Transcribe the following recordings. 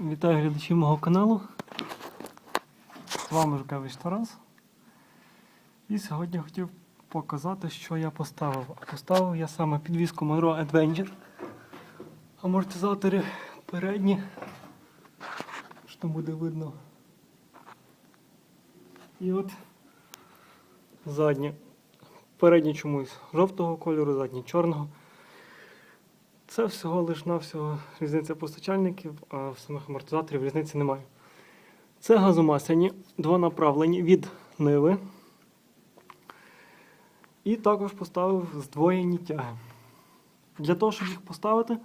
Вітаю глядачів мого каналу. З вами Жукевич Тарас. І сьогодні хотів показати, що я поставив. Поставив я саме підвіску Monroe Adventure. Амортизатори передні. Що буде видно. І от задні. Передні чомусь жовтого кольору, задні чорного. Це всього лиш навсього різниця постачальників, а в самих амортизаторів різниці немає. Це газомасляні, двонаправлені від Ниви. І також поставив здвоєні тяги. Для того, щоб їх поставити,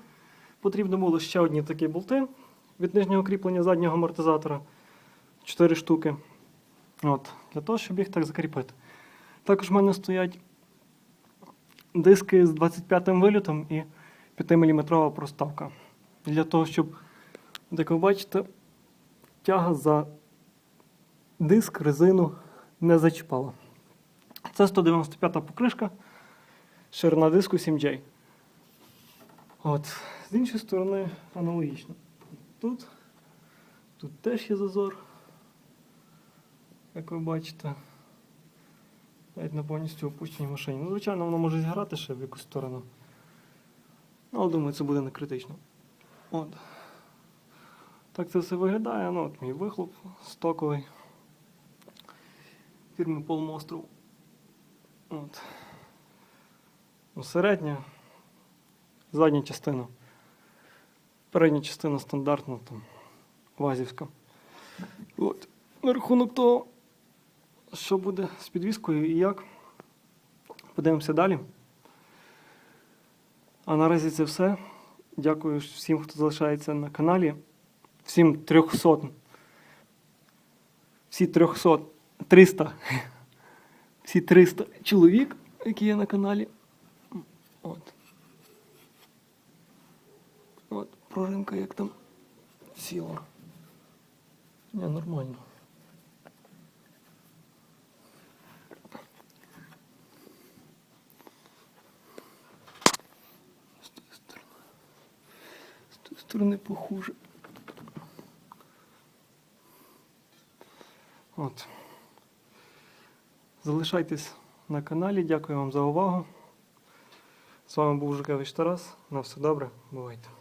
потрібно було ще одні такі болти від нижнього кріплення заднього амортизатора 4 штуки. От, Для того, щоб їх так закріпити. Також в мене стоять диски з 25 вилітом і 5-мм проставка. Для того, щоб, як ви бачите, тяга за диск, резину не зачіпала. Це 195 покришка, ширина диску 7J. От. З іншої сторони аналогічно. Тут, тут теж є зазор, як ви бачите. Навіть на повністю опущеній машині. Ну, звичайно, воно може зіграти ще в якусь сторону. Ну, Але думаю, це буде не критично. От. Так це все виглядає. Ну, от мій вихлоп стоковий. Фірми Полмостров. От. Ну, середня. Задня частина. Передня частина стандартна, там, вазівська. От. На рахунок того, що буде з підвіскою і як. Подивимося далі. А наразі це все. Дякую всім, хто залишається на каналі. Всім 300. Всі 300. 300. Всі 300 чоловік, які є на каналі. От. От, пружинка як там сіла. Не, нормально. З тої сторони. З тої сторони похуже. От. Залишайтесь на каналі. Дякую вам за увагу. З вами був Жукевич Тарас. На все добре. Бувайте.